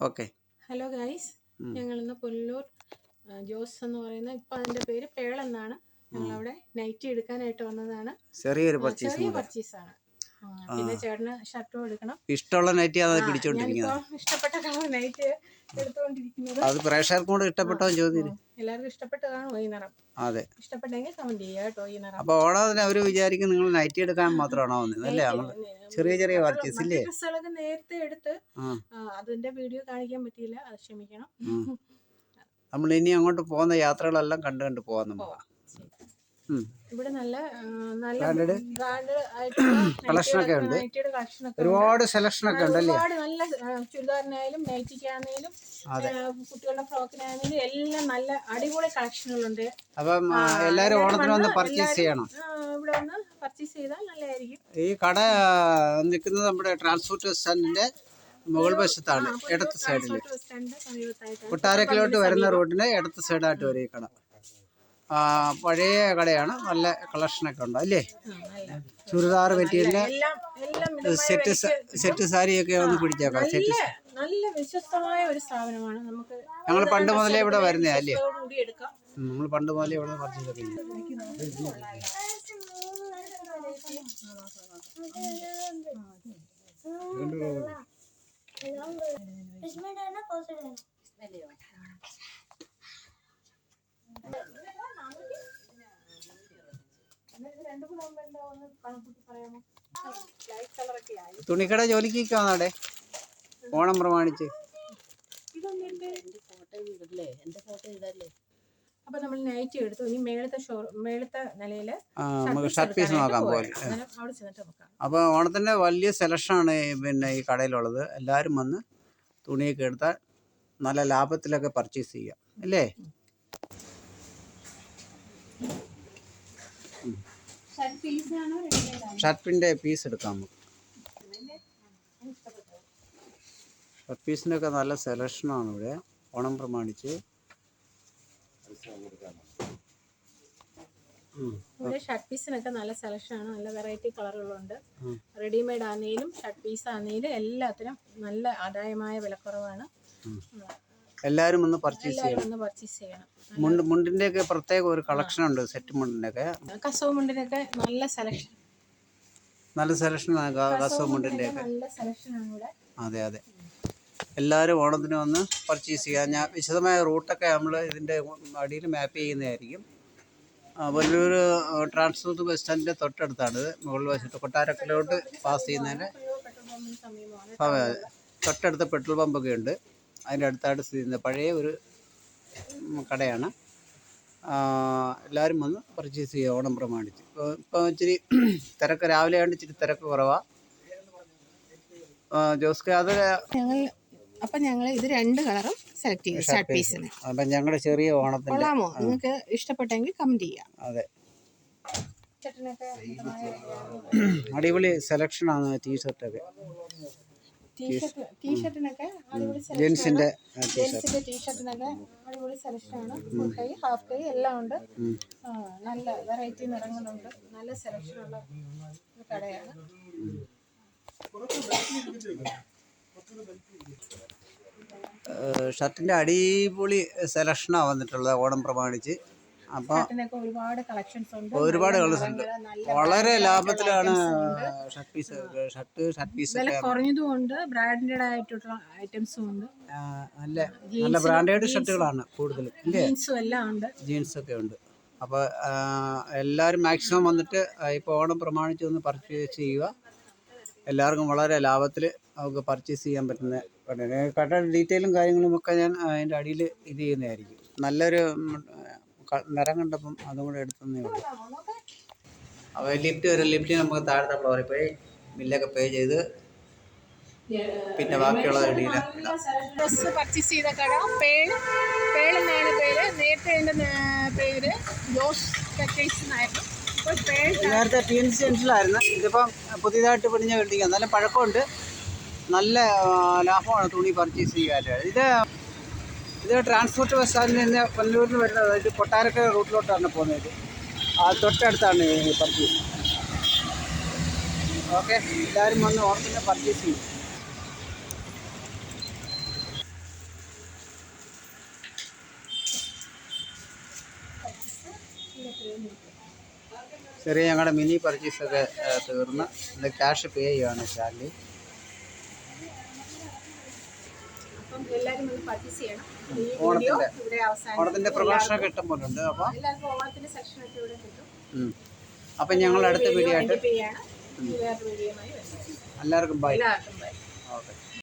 Okay. Hello guys ഞങ്ങൾ ഇന്ന് പുല്ലൂർ ജോസ് എന്ന് പറയുന്ന ഇപ്പൊ അതിന്റെ പേര് പേൾ എന്നാണ്. ഞങ്ങൾ അവിടെ നൈറ്റി എടുക്കാനായിട്ട് വന്നതാണ്. ചെറിയൊരു പർച്ചേസ് ആണ്. പിന്നെ ചേട്ടന് ഷർട്ടും എടുക്കണം. ഇഷ്ടമുള്ള നൈറ്റി പിടിച്ചോണ്ടിരിക്കുന്നത്. ഇഷ്ടപ്പെട്ട കളർ നൈറ്റ് എടുത്തുകൊണ്ടിരിക്കുന്നത്. അത് പ്രേക്ഷകർക്കും കൂടെ ഇഷ്ടപ്പെട്ടോ ചോദ്യം എല്ലാവർക്കും ഇഷ്ടപ്പെട്ടതാണ് ഈ നിറം. അതെ. ഇഷ്ടപ്പെട്ടെങ്കിൽ കമന്റ് ചെയ്യുക കേട്ടോ ഈ നിറം. അപ്പൊ ഓണത്തിന് അവർ വിചാരിക്കും നിങ്ങൾ നൈറ്റി എടുക്കാൻ മാത്രമാണോ വന്നത് അല്ലേ? ചെറിയ ചെറിയ വർക്കീസ് ഇല്ലേ? ഡ്രസ്സുകളൊക്കെ നേരത്തെ എടുത്ത് അതിന്റെ വീഡിയോ കാണിക്കാൻ പറ്റിയില്ല. അത് ക്ഷമിക്കണം. നമ്മൾ ഇനി അങ്ങോട്ട് പോകുന്ന യാത്രകളെല്ലാം കണ്ടു കണ്ട് പോവാൻ നമുക്ക്. ഇവിടെ നല്ല നല്ല Branded? ബ്രാൻഡ് ആയിട്ടുള്ള Collection ഒക്കെ ഉണ്ട്. നൈറ്റിയുടെ കളക്ഷൻ ഒക്കെ ഉണ്ട്. ഒരുപാട് സെലക്ഷൻ ഒക്കെ ഉണ്ടല്ലേ? ഒരുപാട് നല്ല ചുരിദാറിനായാലും നൈറ്റിക്കാണെങ്കിലും കുട്ടികളുടെ ഫ്രോക്കിനാണെങ്കിലും എല്ലാം നല്ല അടിപൊളി കളക്ഷനുകളുണ്ട് അപ്പം എല്ലാരും ഓണത്തിന് വന്ന് പർച്ചേസ് ചെയ്യണം. ഇവിടെ വന്ന് പർച്ചേസ് ചെയ്താൽ നല്ലതായിരിക്കും. ഈ കട നിൽക്കുന്നത് നമ്മുടെ ട്രാൻസ്പോർട്ട് സ്റ്റാൻഡിന്റെ മുകൾ വശത്താണ് ഇടത്ത് സൈഡിൽ ബസ് കൊട്ടാരക്കിലോട്ട് വരുന്ന റോഡിന്റെ ഇടത്ത് സൈഡായിട്ട് വരും ഈ കട. പഴയ കടയാണ്. നല്ല കളക്ഷനൊക്കെ ഉണ്ട് അല്ലേ? ചുരിദാർ മെറ്റീരിയലിന് സെറ്റ് സാരി സെറ്റ് സാരിയൊക്കെ ഒന്ന് പിടിച്ചേക്കാം സെറ്റ് നല്ല വിശ്വസ്തമായ ഒരു സ്ഥാപനമാണ് നമുക്ക് ഞങ്ങൾ പണ്ട് മുതലേ ഇവിടെ വരുന്നേ അല്ലേ? നമ്മൾ പണ്ട് മുതലേ ഇവിടെ പർച്ചേസ് ഒക്കെ തുണിക്കട ജോലിക്ക് നിൽക്കാന്നാടെ? ഓണം പ്രമാണിച്ച്. അപ്പൊ നമ്മൾ നൈറ്റ് എടുത്തു. ഇനി മേളത്തെ ഷോ മേളത്തെ നിലയിൽ ആ, നമുക്ക് ഷർട്ട് പീസ് നോക്കാൻ പോലെ. അന്നേരം അവിടെ ചെന്നിട്ട് നോക്കാം. അപ്പോൾ ഓണത്തിന്റെ വലിയ സെലക്ഷനാണ് പിന്നെ ഈ കടയിലുള്ളത്. എല്ലാവരും വന്ന് തുണിയൊക്കെ എടുത്താൽ നല്ല ലാഭത്തിലൊക്കെ പർച്ചേസ് ചെയ്യാം. അല്ലേ? ഷർട്ടിന്റെ പീസ് എടുക്കാം നമുക്ക്. ഷർട്ട് പീസിന്റെ ഒക്കെ നല്ല സെലക്ഷനാണ് ഇവിടെ. ഓണം പ്രമാണിച്ച്. ഇവിടെ ഷർട്ട് പീസിനൊക്കെ നല്ല സെലക്ഷനാണ് നല്ല വെറൈറ്റി കളറുകളുണ്ട് റെഡിമെയ്ഡ് ആണെങ്കിലും ഷർട്ട് പീസ് ആണെങ്കിലും എല്ലാത്തിനും നല്ല ആദായമായ വിലക്കുറവാണ്. എല്ലാവരും ഒന്ന് പർച്ചേസ് എല്ലാവരും ചെയ്യണം. ഒന്ന് പർച്ചേസ് ചെയ്യണം. മുണ്ട് മുണ്ടിന്റെയൊക്കെ പ്രത്യേക ഒരു കളക്ഷൻ ഉണ്ട് സെറ്റ് മുണ്ടിന്റെയൊക്കെ കസവ് മുണ്ടിനൊക്കെ നല്ല സെലക്ഷൻ നല്ല സെലക്ഷൻ കസവ് മുണ്ടിന്റെയൊക്കെ നല്ല സെലക്ഷൻ ആണ് ഇവിടെ. അതെ അതെ. എല്ലാവരും ഓണത്തിന് വന്ന് പർച്ചേസ് ചെയ്യാം ഞാൻ വിശദമായ റൂട്ടൊക്കെ നമ്മൾ ഇതിന്റെ അടിയിൽ മാപ്പ് ചെയ്യുന്നതായിരിക്കും. വലിയൊരു ട്രാൻസ്പോർട്ട് ബസ് സ്റ്റാൻഡിന്റെ തൊട്ടടുത്താണ് ഇത്. മുകളിൽ വശത്ത് കൊട്ടാരക്കലോട്ട് പാസ് ചെയ്യുന്നതിന് തൊട്ടടുത്ത പെട്രോൾ പമ്പൊക്കെ ഉണ്ട്. അതിന്റെ അടുത്തായിട്ട് സ്ഥിതി ചെയ്യുന്ന പഴയ ഒരു കടയാണ്. ആ, എല്ലാവരും വന്ന് പർച്ചേസ് ചെയ്യുക ഓണം പ്രമാണിച്ച്. ഇപ്പോൾ ഇപ്പോൾ ഇച്ചിരി തിരക്ക്. രാവിലെ ആണ് ഇച്ചിരി തിരക്ക് കുറവാണ് ജോസ്കെ അത് ഞങ്ങൾ അപ്പം ഞങ്ങൾ ഇത് രണ്ട് കളറും സെലക്ട് ചെയ്യും ഷർട്ട് പീസിന് അപ്പം ഞങ്ങളുടെ ചെറിയ ഓണത്തിന് കൊള്ളാമോ? നിങ്ങൾക്ക് ഇഷ്ടപ്പെട്ടെങ്കിൽ കമന്റ് ചെയ്യാം. അതെ. ചേട്ടനൊക്കെ അടിപൊളി സെലക്ഷനാണ് ടീഷർട്ടൊക്കെ ടീഷർട്ട് ടീഷർട്ടിനൊക്കെ അടിപൊളി ജെൻസിന്റെ ടീഷർട്ടിനൊക്കെ അടിപൊളി സെലക്ഷൻ ആണ്. ഫുൾ കൈ ഹാഫ് കൈ എല്ലാം ഉണ്ട്. നല്ല വെറൈറ്റി നിറങ്ങളുണ്ട് നല്ല സെലക്ഷൻ ഉള്ള ഒരു കടയാണ് ഷർട്ടിന്റെ അടിപൊളി സെലക്ഷനാണ് വന്നിട്ടുള്ളത് ഓണം പ്രമാണിച്ച്. അപ്പോൾ ഒരുപാട് കളക്ഷൻസ് ഉണ്ട്. ഒരുപാട് കളേഴ്സ് ഉണ്ട്. വളരെ ലാഭത്തിലാണ് shirt piece shirt shirt piece കുറഞ്ഞതും ഉണ്ട്. ബ്രാൻഡഡ് ആയിട്ടുള്ള ഐറ്റംസും ഉണ്ട്. നല്ല നല്ല ബ്രാൻഡഡ് ഷർട്ടുകളാണ് കൂടുതലും ജീൻസും എല്ലാം ഉണ്ട്. ജീൻസ് ഒക്കെ ഉണ്ട്. അപ്പോൾ എല്ലാവരും മാക്സിമം വന്നിട്ട് ഇപ്പോൾ ഓണം പ്രമാണിച്ച് ഒന്ന് പർച്ചേസ് ചെയ്യുക. എല്ലാവർക്കും വളരെ ലാഭത്തിൽ നമുക്ക് പർച്ചേസ് ചെയ്യാൻ പറ്റുന്ന കടയുടെ ഡീറ്റെയിലും കാര്യങ്ങളും ഒക്കെ ഞാൻ അതിന്റെ അടിയിൽ ഇത് ചെയ്യുന്നതായിരിക്കും. നല്ലൊരു നിറം കണ്ടപ്പം അതും കൂടെ എടുത്തതേ ഉള്ളൂ. അപ്പോൾ ലിഫ്റ്റ് വരും ലിഫ്റ്റ് നമുക്ക് താഴത്തെ ഫ്ലോറിൽ പോയി ബില്ലൊക്കെ പേ ചെയ്ത് പിന്നെ ബാക്കിയുള്ള ഇടയില്ല ഡ്രസ് പർച്ചേസ് ചെയ്ത കട. പേൾ പേളെന്നാണ് പേര്. നേരത്തെ എന്റെ പേര് ജോസ് എന്നായിരുന്നു. പേൾ നേരത്തെ ടി എൻ സി സെന്ററിലായിരുന്നു ഇതിപ്പം പുതിയതായിട്ട് പണിഞ്ഞ ബിൽഡിംഗ് നല്ല പഴക്കമുണ്ട്. നല്ല ലാഭമാണ് തുണി പർച്ചേസ് ചെയ്യാൻ ഇത് ഇത് ട്രാൻസ്പോർട്ട് ബസ്സാറിൽ നിന്ന് പനലൂരിൽ നിന്ന് വരുന്നത് അതായത് കൊട്ടാരക്കര റൂട്ടിലോട്ടാണ് പോകുന്നത്. ആ തൊട്ടടുത്താണ് ഈ പർച്ചേസ്. ഓക്കെ എല്ലാവരും വന്ന് ഓണത്തിന് പർച്ചേസ് ചെയ്യും. ചെറിയ ഞങ്ങളുടെ മിനി പർച്ചേസൊക്കെ തീർന്ന്. ക്യാഷ് പേ ചെയ്യുകയാണ് ചാർലി. എല്ലാവരും ഒന്ന് പർച്ചേസ് ചെയ്യണം. ഈ വീഡിയോ ഇവിടെ അവസാനം ഓണത്തിന്റെ പ്രഭാഷണമൊക്കെ ഇഷ്ടം പോലെ ഉണ്ട് അപ്പോൾ എല്ലാവർക്കും ഓണത്തിന്റെ സെക്ഷൻ ഇവിടെ കിട്ടും. അപ്പൊ ഞങ്ങൾ അടുത്ത വീഡിയോ ആയിട്ട് എല്ലാവർക്കും ബൈ എല്ലാവർക്കും ബൈ ഓക്കെ